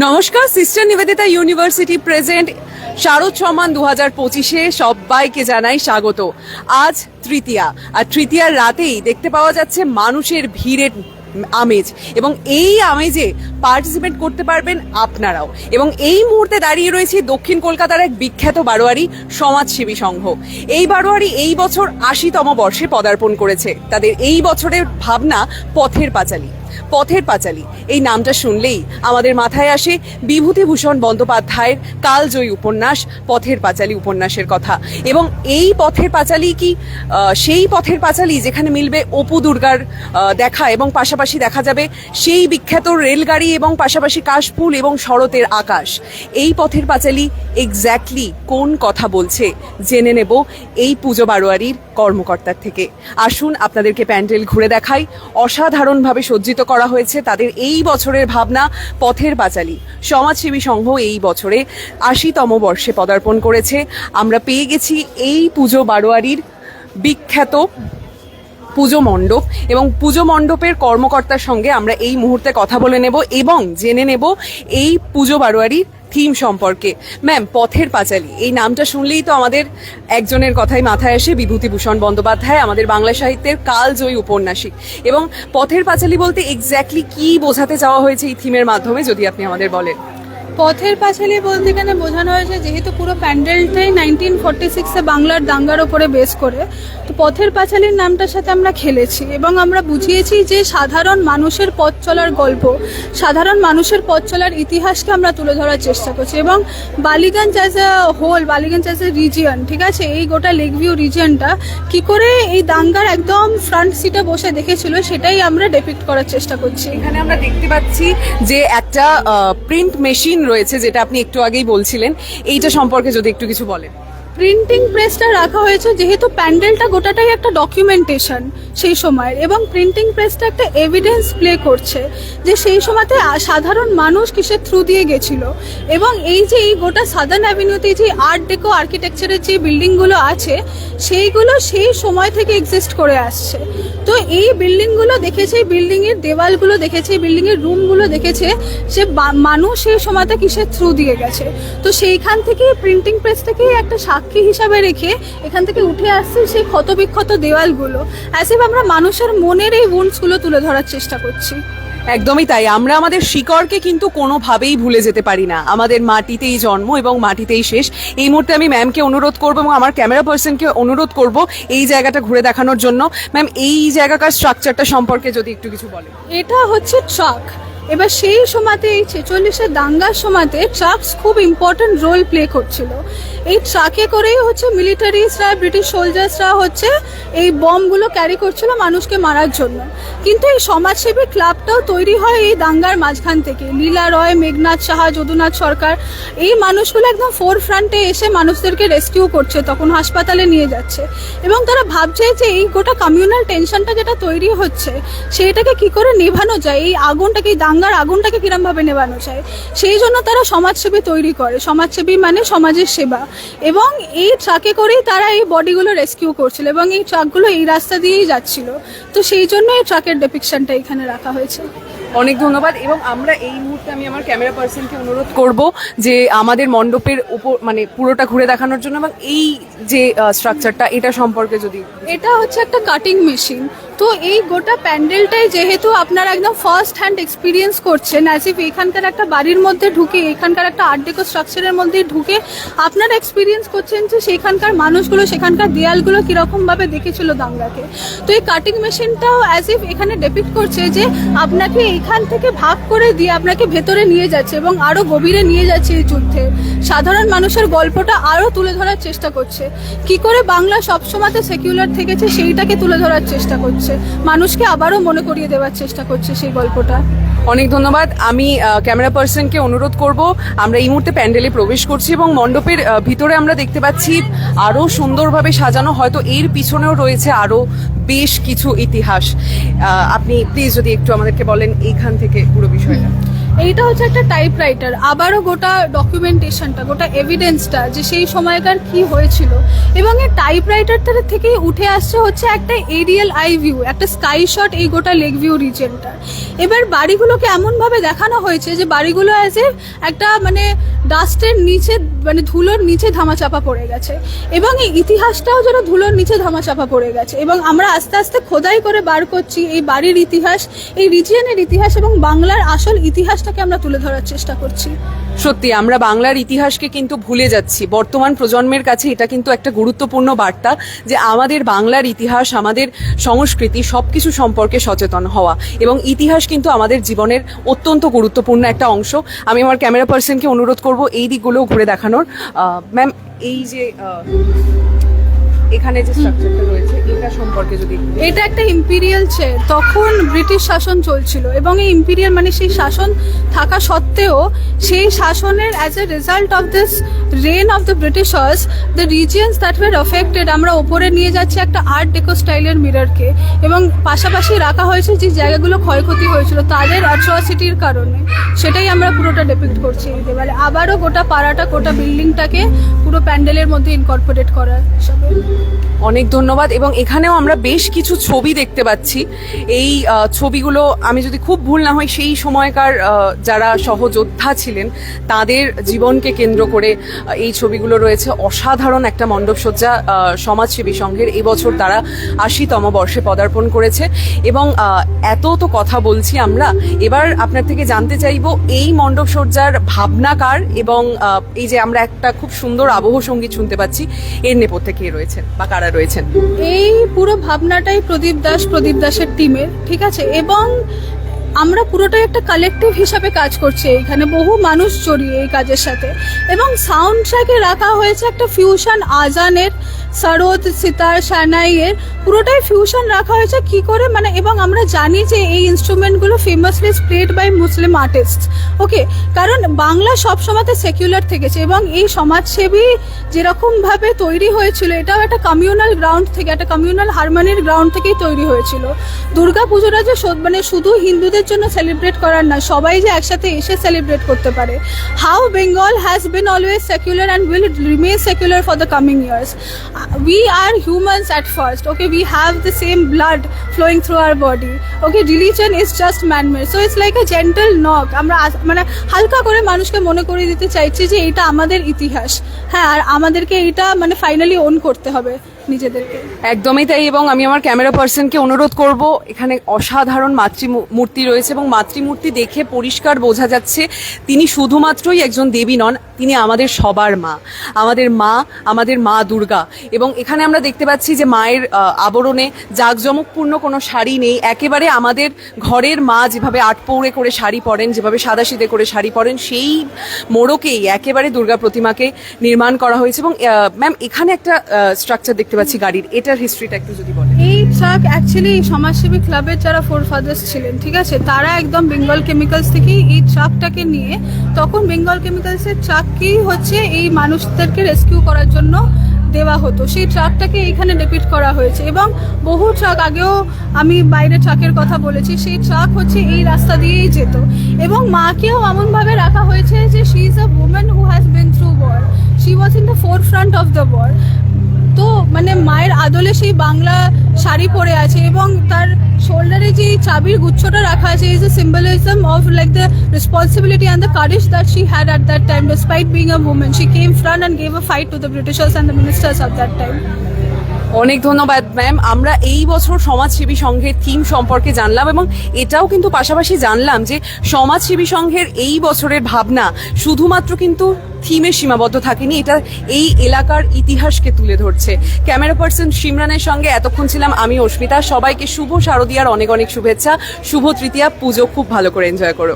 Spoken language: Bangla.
নমস্কার sister Nivedita university present Sharad Samman দু হাজার পঁচিশে সবাইকে জানাই স্বাগত। আজ তৃতীয়া, আর তৃতীয়ার রাতেই দেখতে পাওয়া যাচ্ছে মানুষের ভিড়ের আমেজ এবং এই আমেজে পার্টিসিপেট করতে পারবেন আপনারাও। এবং এই মুহূর্তে দাঁড়িয়ে রয়েছে দক্ষিণ কলকাতার এক বিখ্যাত বারোয়ারি সমাজসেবী সংঘ। এই বারোয়ারি এই বছর আশিতম বর্ষে পদার্পণ করেছে। তাদের এই বছরের ভাবনা পথের পাঁচালী। পথের পাঁচালী। এই নামটা শুনলেই আমাদের মাথায় আসে বিভূতিভূষণ বন্দ্যোপাধ্যায়ের কালজয়ী উপন্যাস, পথের পাঁচালী উপন্যাসের কথা। এবং এই পথের পাঁচালী কি? সেই পথের পাঁচালী যেখানে মিলবে অপু দুর্গার দেখা এবং পাশাপাশি দেখা যাবে সেই বিখ্যাত রেলগাড়ি এবং পাশাপাশি কাশফুল এবং শরতের আকাশ। এই পথের পাঁচালী এক্স্যাক্টলি কোন কথা বলছে? জেনে নেব এই পুজো বারোয়ারির কর্মকর্তার থেকে। আসুন আপনাদেরকে প্যান্ডেল ঘুরে দেখাই। অসাধারণভাবে সজ্জিত করা হয়েছে তাদের এই বছরের ভাবনা পথের পাঁচালী। সমাজসেবী সংঘ এই বছরে আশিতম বর্ষে পদার্পণ করেছে। আমরা পেয়ে গেছি এই পুজো বারোয়ারির বিখ্যাত পুজো মণ্ডপ এবং পুজো মণ্ডপের কর্মকর্তার সঙ্গে আমরা এই মুহূর্তে কথা বলে নেব এবং জেনে নেব এই পুজো বারোয়ারির থিম সম্পর্কে। ম্যাম পথের পাঁচালী, এই নামটা শুনলেই তো আমাদের একজনের কথাই মাথায় আসে, বিভূতিভূষণ বন্দ্যোপাধ্যায়, আমাদের বাংলা সাহিত্যের কালজয়ী উপন্যাসিক। এবং পথের পাঁচালী বলতে এক্স্যাক্টলি কি বোঝাতে চাওয়া হয়েছে এই থিমের মাধ্যমে, যদি আপনি আমাদের বলেন। পথের পাঁচালী বলতে এখানে বোঝানো হয়েছে যেহেতু পুরো প্যান্ডেলটাই নাইনটিন ফর্টি সিক্সে বাংলার দাঙ্গার ওপরে বেস করে, তো পথের পাঁচালীর নামটার সাথে আমরা খেলেছি এবং আমরা বুঝিয়েছি যে সাধারণ মানুষের পথ চলার গল্প, সাধারণ মানুষের পথ চলার ইতিহাসকে আমরা তুলে ধরার চেষ্টা করছি এবং Ballygunge as a whole Ballygunge as a region ঠিক আছে? এই গোটা লেক ভিউ রিজিয়নটা কি করে এই দাঙ্গার একদম ফ্রন্ট সিটে বসে দেখেছিল সেটাই আমরা ডেপিক্ট করার চেষ্টা করছি। এখানে আমরা দেখতে পাচ্ছি যে একটা প্রিন্ট মেশিন রয়েছে যেটা আপনি একটু আগেই বলছিলেন এইটা সম্পর্কে যদি একটু কিছু বলেন। প্রিন্টিং প্রেসটা রাখা হয়েছে যেহেতু প্যান্ডেলটা গোটাটাই একটা ডকুমেন্টেশন সেই সময়ের, এবং প্রিন্টিং প্রেসটা একটা এভিডেন্স প্লে করছে যে সেই সময়তে সাধারণ মানুষ কিসের থ্রু দিয়ে গেছিল। এবং এই যে এই গোটা সাদার্ন অ্যাভিনিউতে যে আর্ট ডেকো আর্কিটেকচারের যে বিল্ডিংগুলো আছে, সেইগুলো সেই সময় থেকে এক্সিস্ট করে আসছে। তো এই বিল্ডিংগুলো দেখেছে বিল্ডিংয়ের দেওয়ালগুলো দেখেছে বিল্ডিংয়ের রুমগুলো দেখেছে যে মানুষ সেই সময়তে কিসের থ্রু দিয়ে গেছে। তো সেইখান থেকে প্রিন্টিং প্রেসটাকে একটা সাক্ষী হিসাবে রেখে এখান থেকে উঠে আসছে সেই ক্ষতবিক্ষত দেওয়ালগুলো অ্যাজ ইফ আমরা মানুষের মনের এই উন্ডসগুলো তুলে ধরার চেষ্টা করছি। একদমই তাই আমরা আমাদের শিকড়কে কিন্তু কোনোভাবেই ভুলে যেতে পারি না। আমাদের মাটিতেই জন্ম এবং মাটিতেই শেষ। এই মুহূর্তে আমি ম্যামকে অনুরোধ করব এবং আমার ক্যামেরা পার্সনকে অনুরোধ করব এই জায়গাটা ঘুরে দেখানোর জন্য। ম্যাম এই জায়গাকার স্ট্রাকচারটা সম্পর্কে যদি একটু কিছু বলেন। এটা হচ্ছে ট্রাক এবার সেই সময়তে এই ছেচল্লিশের দাঙ্গার সময়তে ট্রাকস খুব ইম্পর্টেন্ট রোল প্লে করছিল। এই ট্রাকে করেই হচ্ছে মিলিটারিসরা ব্রিটিশ সোলজার্সরা হচ্ছে এই বমগুলো ক্যারি করছিল মানুষকে মারার জন্য। কিন্তু এই সমাজসেবী ক্লাবটাও তৈরি হয় এই দাঙ্গার মাঝখান থেকে। লীলা রয়, মেঘনাথ সাহা, যদুনাথ সরকার, এই মানুষগুলো একদম ফোর ফ্রন্টে এসে মানুষদেরকে রেস্কিউ করছে, তখন হাসপাতালে নিয়ে যাচ্ছে। এবং তারা ভাবছে যে এই গোটা কমিউনাল টেনশনটা যেটা তৈরি হচ্ছে সেইটাকে কি করে নেভানো যায়? এই আগুনটাকে এই দাঙ্গার আগুনটাকে কিরম ভাবে নেভানো যায়? সেই জন্য তারা সমাজসেবী তৈরি করে। সমাজসেবী মানে সমাজের সেবা। এবং এই ট্রাকে করেই তারা এই বডিগুলো রেস্কিউ করছিল এবং এই ট্রাকগুলো এই রাস্তা দিয়েই যাচ্ছিল। তো সেই জন্য এই ট্রাকের ডেপিকশনটা এখানে রাখা হয়েছে। অনেক ধন্যবাদ। এবং আমরা এই মুহূর্তে আমি আমার ক্যামেরা পার্সনকে অনুরোধ করব যে আমাদের মণ্ডপের উপর মানে পুরোটা ঘুরে দেখানোর জন্য এবং এই যে স্ট্রাকচারটা এটা সম্পর্কে যদি এটা হচ্ছে একটা কাটিং মেশিন তো এই গোটা প্যান্ডেলটাই যেহেতু আপনারা একদম ফার্স্ট হ্যান্ড এক্সপিরিয়েন্স করছেন অ্যাজ ইফ এখানকার একটা বাড়ির মধ্যে ঢুকে, এখানকার একটা আর্ট ডেকো স্ট্রাকচারের মধ্যে ঢুকে আপনারা এক্সপিরিয়েন্স করছেন যে সেখানকার মানুষগুলো, সেখানকার দেয়ালগুলো কীরকমভাবে দেখেছিল দাঙ্গাকে। তো এই কাটিং মেশিনটাও অ্যাজ ইফ এখানে ডেপিক্ট করছে যে আপনাকে এখান থেকে ভাগ করে দিয়ে আপনাকে ভেতরে নিয়ে যাচ্ছে এবং আরও গভীরে নিয়ে যাচ্ছে এই যুদ্ধে। সাধারণ মানুষের গল্পটা আরও তুলে ধরার চেষ্টা করছে। কি করে বাংলা সবসময়তে সেকুলার থেকেছে, সেইটাকে তুলে ধরার চেষ্টা করছে। মানুষকে আবারও মনে করিয়ে দেওয়ার চেষ্টা করছে সেই গল্পটা। অনেক ধন্যবাদ। আমি ক্যামেরা পার্সনকে অনুরোধ করব, আমরা এই মুহূর্তে প্যান্ডেলে প্রবেশ করছি এবং মণ্ডপের ভিতরে আমরা দেখতে পাচ্ছি আরও সুন্দরভাবে সাজানো, হয়তো এর পিছনেও রয়েছে আরও বেশ কিছু ইতিহাস। আপনি প্লিজ যদি একটু আমাদেরকে বলেন এইখান থেকে পুরো বিষয়টা। এইটা হচ্ছে একটা টাইপ রাইটার আবারও গোটা ডকুমেন্টেশনটা গোটা এভিডেন্সটা যে সেই সময়কার কি হয়েছিল। এবং এই টাইপ রাইটারটার থেকেই উঠে আসছে হচ্ছে একটা এরিয়াল আই ভিউ একটা স্কাই শট এই গোটা লেক ভিউ রিজনটা এবার বাড়িগুলোকে এমনভাবে দেখানো হয়েছে যে বাড়িগুলো অ্যাজ এ একটা মানে ডাস্টের নিচে মানে ধুলোর নিচে ধামাচাপা পড়ে গেছে। এবং এই ইতিহাসটাও যেন ধুলোর নিচে ধামাচাপা পড়ে গেছে। এবং আমরা আস্তে আস্তে খোদাই করে বার করছি এই বাড়ির ইতিহাস, এই রিজিয়নের ইতিহাস এবং বাংলার আসল ইতিহাসটাকে আমরা তুলে ধরার চেষ্টা করছি। সত্যি, আমরা বাংলার ইতিহাসকে কিন্তু ভুলে যাচ্ছি। বর্তমান প্রজন্মের কাছে এটা কিন্তু একটা গুরুত্বপূর্ণ বার্তা যে আমাদের বাংলার ইতিহাস, আমাদের সংস্কৃতি সবকিছু সম্পর্কে সচেতন হওয়া। এবং ইতিহাস কিন্তু আমাদের জীবনের অত্যন্ত গুরুত্বপূর্ণ একটা অংশ। আমি আমার ক্যামেরা পার্সনকে অনুরোধ করব এই দিকগুলোও ঘুরে দেখানোর। ম্যাম এই যে এখানে যে স্ট্রাকচারটা রয়েছে, এটা সম্পর্কে যদি এটা একটা ইম্পিরিয়াল চেয়ার তখন ব্রিটিশ শাসন চলছিল এবং এই ইম্পিরিয়াল মানে সেই শাসন থাকা সত্ত্বেও সেই শাসনের as a result of this reign of the Britishers the regions that were affected আমরা ওপরে নিয়ে যাচ্ছি একটা আর্ট ডেকো স্টাইলের মিররকে এবং পাশাপাশি রাখা হয়েছে যে জায়গাগুলো ক্ষয়ক্ষতি হয়েছিল তাদের অ্যাট্রসিটির কারণে। সেটাই আমরা পুরোটা ডেপিক্ট করছি এই দেওয়ালে আবারও গোটা পাড়াটা, গোটা বিল্ডিংটাকে পুরো প্যান্ডেলের মধ্যে ইনকর্পোরেট করা হিসাবে। অনেক ধন্যবাদ এবং এখানেও আমরা বেশ কিছু ছবি দেখতে পাচ্ছি। এই ছবিগুলো আমি যদি খুব ভুল না হয় সেই সময়কার যারা সহযোদ্ধা ছিলেন, তাদের জীবনকে কেন্দ্র করে এই ছবিগুলো রয়েছে। অসাধারণ একটা মণ্ডপসজ্জা সমাজসেবী সংঘের এবছর তারা আশিতম বর্ষে পদার্পণ করেছে এবং এত তো কথা বলছি আমরা। এবার আপনার থেকে জানতে চাইব, এই মণ্ডপসজ্জার ভাবনাকার এবং এই যে আমরা একটা খুব সুন্দর আবহ সংগীত শুনতে পাচ্ছি, এর নেপথ্যে কে রয়েছেন বা কারা রয়েছেন? এই পুরো ভাবনাটাই প্রদীপ দাস, প্রদীপ দাসের টিমের, ঠিক আছে? এবং আমরা পুরোটাই একটা কালেকটিভ হিসাবে কাজ করছি এখানে বহু মানুষ জড়িয়ে এই কাজের সাথে। এবং সাউন্ড ট্র্যাকে রাখা হয়েছে একটা ফিউশন আজানের সরোদ, সিতার সানাইয়ের পুরোটাই ফিউশন রাখা হয়েছে। কি করে? মানে এবং আমরা জানি যে এই ইনস্ট্রুমেন্টগুলো famously played by Muslim artist okay কারণ বাংলা সবসময়তে সেকুলার থেকেছে এবং এই সমাজসেবী যেরকম ভাবে তৈরি হয়েছিল, এটাও একটা কমিউনাল গ্রাউন্ড থেকে, একটা কমিউনাল হারমোনির গ্রাউন্ড থেকেই তৈরি হয়েছিল। দুর্গা পুজোটা যে মানে শুধু হিন্দুদের জন্য সেলিব্রেট করার না সবাই যে একসাথে এসে সেলিব্রেট করতে পারে। How Bengal has been always secular and will remain secular for the coming years we are humans at first, okay? We have the same blood flowing through our body, okay? Religion is just man-made. So it's like a gentle knock. আমরা মানে হালকা করে মানুষকে মনে করিয়ে দিতে চাইছি যে এটা আমাদের ইতিহাস। হ্যাঁ আর আমাদেরকে এটা মানে ফাইনালি ওন করতে হবে নিজেদেরকে। একদমই তাই, এবং আমি আমার ক্যামেরা পার্সনকে অনুরোধ করব, এখানে অসাধারণ মাতৃমূর্তি রয়েছে, এবং মাতৃমূর্তি দেখে পরিষ্কার বোঝা যাচ্ছে তিনি শুধুমাত্রই একজন দেবী নন, তিনি আমাদের সবার মা। আমাদের মা আমাদের মা দুর্গা এবং এখানে আমরা দেখতে পাচ্ছি যে মায়ের আবরণে জাঁকজমকপূর্ণ কোনো শাড়ি নেই। একেবারে আমাদের ঘরের মা যেভাবে আটপৌড়ে করে শাড়ি পরেন, যেভাবে সাদাশিদে করে শাড়ি পরেন, সেই মোড়কেই একেবারে দুর্গা প্রতিমাকে নির্মাণ করা হয়েছে এবং ম্যাম এখানে একটা স্ট্রাকচার দেখতে পাচ্ছি গাড়ির। এটার হিস্ট্রিটা একটু যদি বলেন। এই ট্রাক অ্যাকচুয়ালি সমাজসেবী ক্লাবের যারা ফোর ফাদার্স ছিলেন, ঠিক আছে, তারা একদম বেঙ্গল কেমিক্যালস থেকেই এই ট্রাকটাকে নিয়ে, তখন বেঙ্গল কেমিক্যালসের ট্রাককেই হচ্ছে এই মানুষদেরকে রেস্কিউ করার জন্য দেওয়া হতো। সেই ট্রাকটাকে এইখানে রিপিট করা হয়েছে এবং বহু ট্রাক আগেও আমি বাইরে ট্রাকের কথা বলেছি, সেই ট্রাক হচ্ছে এই রাস্তা দিয়েই যেত। এবং মাকেও এমনভাবে রাখা হয়েছে যে she is a women who has been through war she was in the forefront of the war তো মানে মায়ের আদলে সেই বাংলা শাড়ি পরে আছে এবং তার শোল্ডারে যে চাবির গুচ্ছটা রাখা আছে is a symbolism of like the responsibility and the courage that she had at that time despite being a women she came front and gave a fight to the Britishers and the ministers of that time অনেক ধন্যবাদ ম্যাম আমরা এই বছর সমাজসেবী সংঘের থিম সম্পর্কে জানলাম এবং এটাও কিন্তু পাশাপাশি জানলাম যে সমাজসেবী সংঘের এই বছরের ভাবনা শুধুমাত্র কিন্তু থিমে সীমাবদ্ধ থাকেনি, এটা এই এলাকার ইতিহাসকে তুলে ধরছে। ক্যামেরা পার্সন সিমরানের সঙ্গে এতক্ষণ ছিলাম আমি অস্মিতা। সবাইকে শুভ শারদিয়ার অনেক অনেক শুভেচ্ছা, শুভ তৃতীয়া, পুজো খুব ভালো করে এনজয় করো।